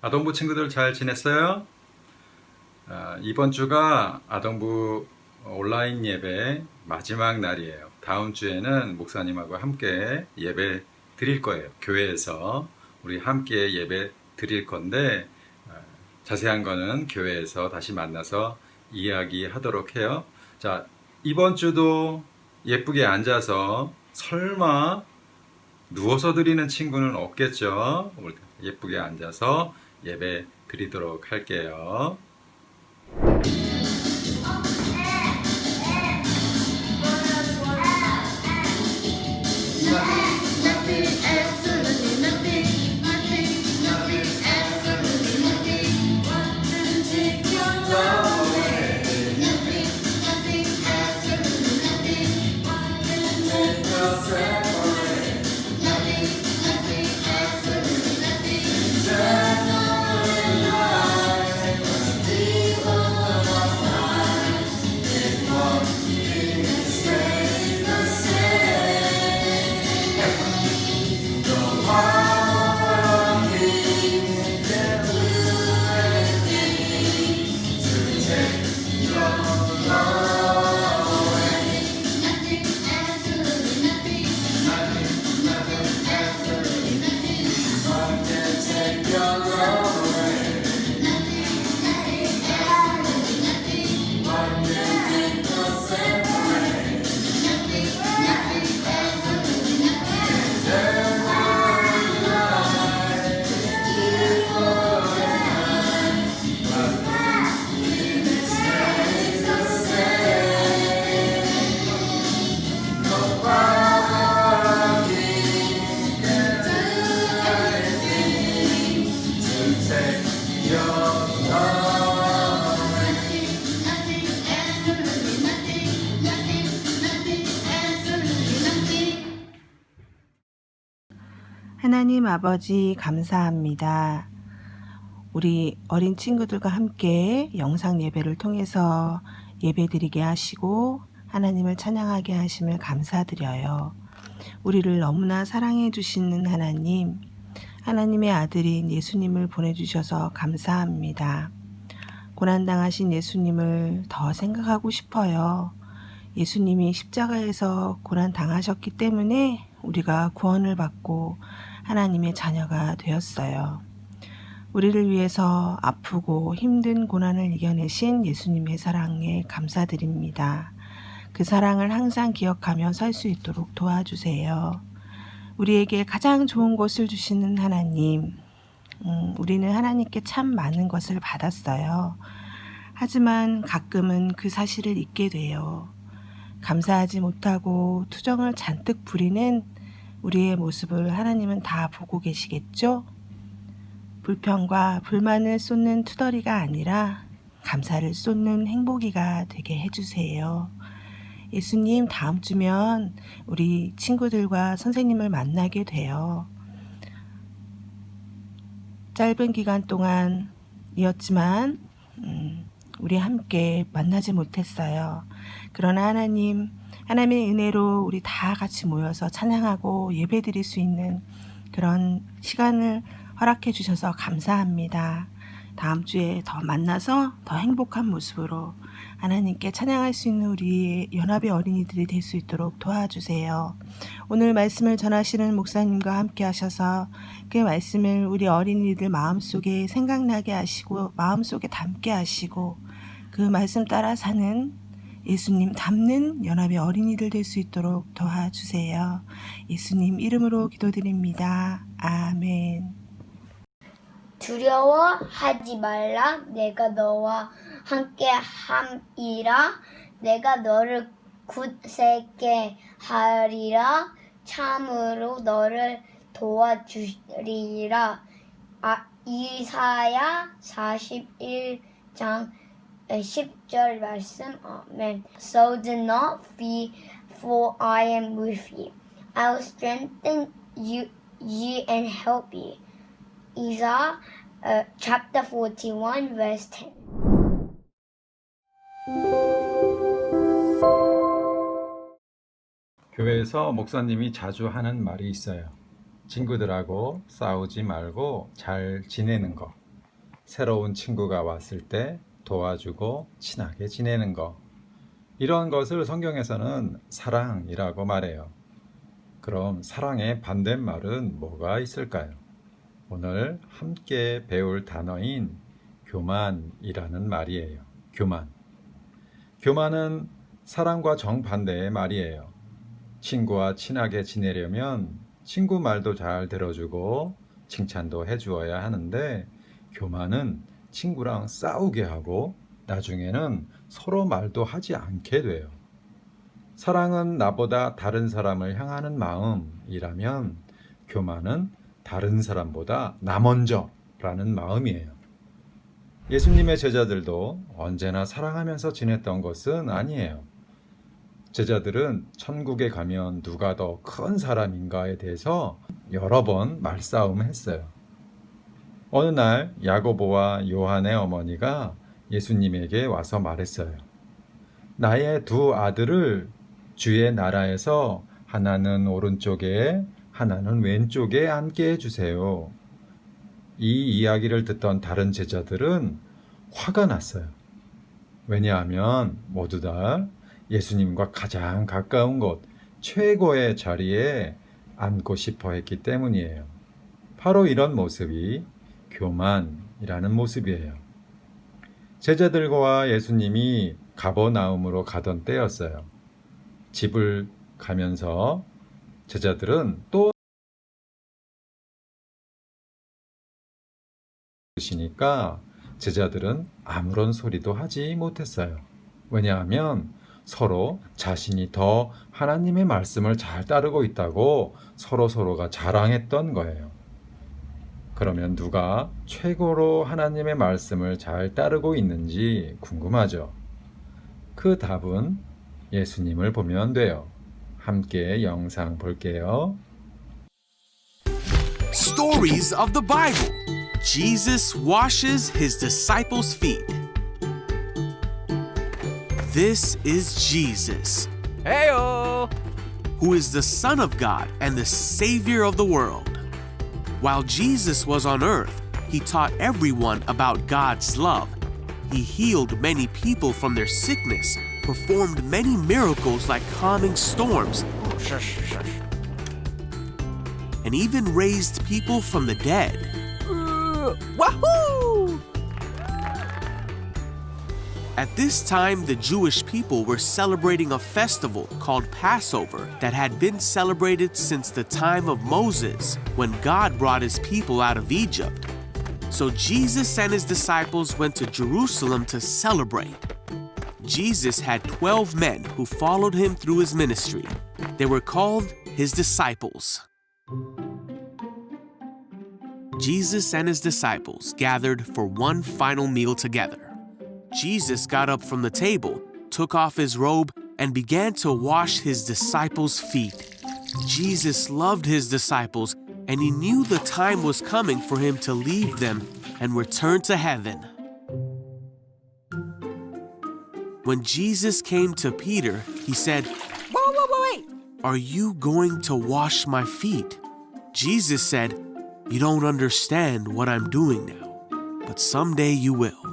아동부 친구들 잘 지냈어요? 아, 이번 주가 아동부 온라인 예배 마지막 날이에요. 다음 주에는 목사님하고 함께 예배 드릴 거예요. 교회에서 우리 함께 예배 드릴 건데 아, 자세한 거는 교회에서 다시 만나서 이야기하도록 해요. 자, 이번 주도 예쁘게 앉아서 설마 누워서 드리는 친구는 없겠죠? 예쁘게 앉아서 예배 드리도록 할게요. Allah. 아버지 감사합니다. 우리 어린 친구들과 함께 영상 예배를 통해서 예배 드리게 하시고 하나님을 찬양하게 하심을 감사드려요. 우리를 너무나 사랑해 주시는 하나님, 하나님의 아들인 예수님을 보내주셔서 감사합니다. 고난당하신 예수님을 더 생각하고 싶어요. 예수님이 십자가에서 고난당하셨기 때문에 우리가 구원을 받고 하나님의 자녀가 되었어요. 우리를 위해서 아프고 힘든 고난을 이겨내신 예수님의 사랑에 감사드립니다. 그 사랑을 항상 기억하며 살 수 있도록 도와주세요. 우리에게 가장 좋은 것을 주시는 하나님, 음, 우리는 하나님께 참 많은 것을 받았어요. 하지만 가끔은 그 사실을 잊게 돼요. 감사하지 못하고 투정을 잔뜩 부리는 우리의 모습을 하나님은 다 보고 계시겠죠? 불평과 불만을 쏟는 투덜이가 아니라 감사를 쏟는 행복이가 되게 해주세요. 예수님, 다음 주면 우리 친구들과 선생님을 만나게 돼요. 짧은 기간 동안이었지만, 음, 우리 함께 만나지 못했어요. 그러나 하나님, 하나님의 은혜로 우리 다 같이 모여서 찬양하고 예배 드릴 수 있는 그런 시간을 허락해 주셔서 감사합니다. 다음 주에 더 만나서 더 행복한 모습으로 하나님께 찬양할 수 있는 우리 연합의 어린이들이 될 수 있도록 도와주세요. 오늘 말씀을 전하시는 목사님과 함께 하셔서 그 말씀을 우리 어린이들 마음속에 생각나게 하시고 마음속에 담게 하시고 그 말씀 따라 사는 예수님 닮는 연합의 어린이들 될 수 있도록 도와주세요. 예수님 이름으로 기도드립니다. 아멘. 두려워하지 말라 내가 너와 함께 함이라 내가 너를 굳세게 하리라 참으로 너를 도와주리라 아, 이사야 41장 10절 말씀 아멘 So do not fear for I am with you I will strengthen you, you and help you Isaiah uh, chapter 41 verse 10. 교회에서 목사님이 자주 하는 말이 있어요. 친구들하고 싸우지 말고 잘 지내는 거. 새로운 친구가 왔을 때 도와주고 친하게 지내는 것. 이런 것을 성경에서는 사랑이라고 말해요. 그럼 사랑의 반대말은 뭐가 있을까요? 오늘 함께 배울 단어인 교만이라는 말이에요. 교만. 교만은 사랑과 정반대의 말이에요. 친구와 친하게 지내려면 친구 말도 잘 들어주고 칭찬도 해주어야 하는데 교만은 친구랑 싸우게 하고 나중에는 서로 말도 하지 않게 돼요. 사랑은 나보다 다른 사람을 향하는 마음이라면 교만은 다른 사람보다 나 먼저라는 마음이에요. 예수님의 제자들도 언제나 사랑하면서 지냈던 것은 아니에요. 제자들은 천국에 가면 누가 더 큰 사람인가에 대해서 여러 번 말싸움 했어요. 어느 날 야고보와 요한의 어머니가 예수님에게 와서 말했어요. 나의 두 아들을 주의 나라에서 하나는 오른쪽에 하나는 왼쪽에 앉게 해주세요. 이 이야기를 듣던 다른 제자들은 화가 났어요. 왜냐하면 모두 다 예수님과 가장 가까운 곳, 최고의 자리에 앉고 싶어 했기 때문이에요. 바로 이런 모습이 교만이라는 모습이에요. 제자들과 예수님이 가버나움으로 가던 때였어요. 집을 가면서 제자들은 또 시니까 제자들은 아무런 소리도 하지 못했어요. 왜냐하면 서로 자신이 더 하나님의 말씀을 잘 따르고 있다고 서로 서로가 자랑했던 거예요. 그러면 누가 최고로 하나님의 말씀을 잘 따르고 있는지 궁금하죠? 그 답은 예수님을 보면 돼요. 함께 영상 볼게요. Stories of the Bible. Jesus washes his disciples' feet. This is Jesus, Heyo! who is the Son of God and the Savior of the world. While Jesus was on earth, he taught everyone about God's love. He healed many people from their sickness, performed many miracles like calming storms, and even raised people from the dead. Uh, wahoo! At this time, the Jewish people were celebrating a festival called Passover that had been celebrated since the time of Moses when God brought his people out of Egypt. So Jesus and his disciples went to Jerusalem to celebrate. Jesus had 12 men who followed him through his ministry. They were called his disciples. Jesus and his disciples gathered for one final meal together. Jesus got up from the table, took off his robe, and began to wash his disciples' feet. Jesus loved his disciples, and he knew the time was coming for him to leave them and return to heaven. When Jesus came to Peter, he said, Wait, wait, wait, wait! Are you going to wash my feet? Jesus said, You don't understand what I'm doing now, but someday you will.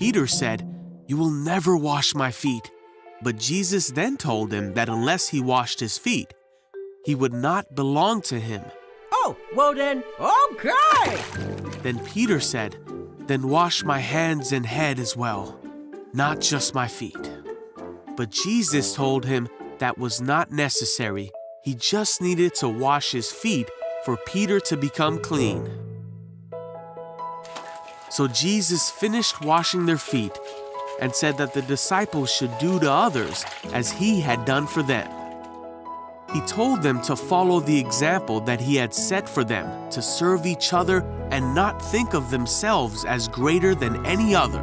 Peter said, You will never wash my feet. But Jesus then told him that unless he washed his feet, he would not belong to him. Oh, well then, okay! Then Peter said, Then wash my hands and head as well, not just my feet. But Jesus told him that was not necessary. He just needed to wash his feet for Peter to become clean. So Jesus finished washing their feet and said that the disciples should do to others as he had done for them. He told them to follow the example that he had set for them, to serve each other and not think of themselves as greater than any other.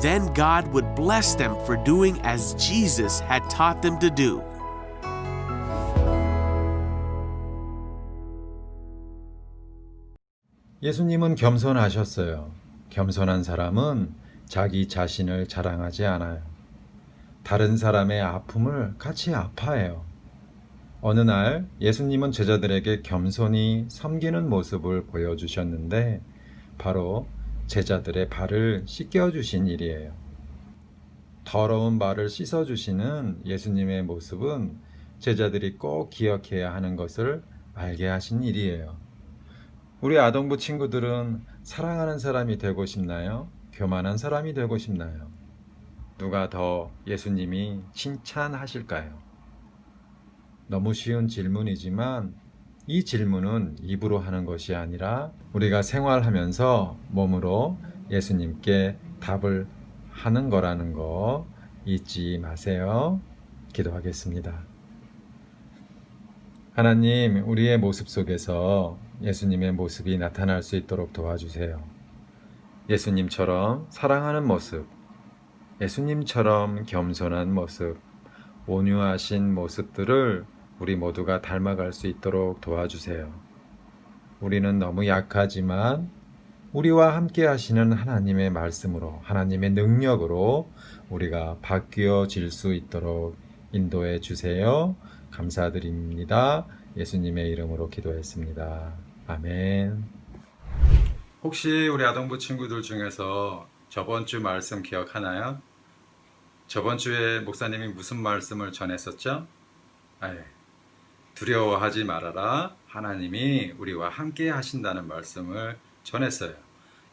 Then God would bless them for doing as Jesus had taught them to do. 예수님은 겸손하셨어요. 겸손한 사람은 자기 자신을 자랑하지 않아요. 다른 사람의 아픔을 같이 아파해요. 어느 날 예수님은 제자들에게 겸손히 섬기는 모습을 보여주셨는데 바로 제자들의 발을 씻겨주신 일이에요. 더러운 발을 씻어주시는 예수님의 모습은 제자들이 꼭 기억해야 하는 것을 알게 하신 일이에요. 우리 아동부 친구들은 사랑하는 사람이 되고 싶나요? 교만한 사람이 되고 싶나요? 누가 더 예수님이 칭찬하실까요? 너무 쉬운 질문이지만 이 질문은 입으로 하는 것이 아니라 우리가 생활하면서 몸으로 예수님께 답을 하는 거라는 거 잊지 마세요. 기도하겠습니다. 하나님, 우리의 모습 속에서 예수님의 모습이 나타날 수 있도록 도와주세요. 예수님처럼 사랑하는 모습, 예수님처럼 겸손한 모습, 온유하신 모습들을 우리 모두가 닮아갈 수 있도록 도와주세요. 우리는 너무 약하지만 우리와 함께 하시는 하나님의 말씀으로, 하나님의 능력으로 우리가 바뀌어질 수 있도록 인도해 주세요. 감사드립니다. 예수님의 이름으로 기도했습니다. 아멘. 혹시 우리 아동부 친구들 중에서 저번 주 말씀 기억하나요? 저번 주에 목사님이 무슨 말씀을 전했었죠? 아, 예. 두려워하지 말아라. 하나님이 우리와 함께 하신다는 말씀을 전했어요.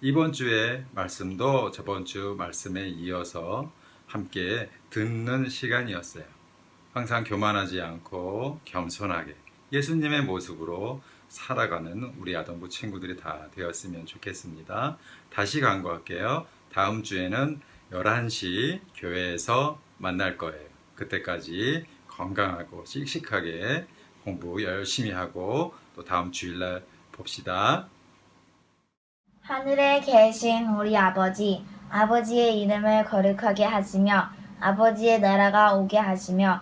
이번 주에 말씀도 저번 주 말씀에 이어서 함께 듣는 시간이었어요. 항상 교만하지 않고 겸손하게 예수님의 모습으로 살아가는 우리 아동부 친구들이 다 되었으면 좋겠습니다. 다시 광고할게요. 다음 주에는 11시 교회에서 만날 거예요. 그때까지 건강하고 씩씩하게 공부 열심히 하고 또 다음 주일날 봅시다. 하늘에 계신 우리 아버지, 아버지의 이름을 거룩하게 하시며, 아버지의 나라가 오게 하시며,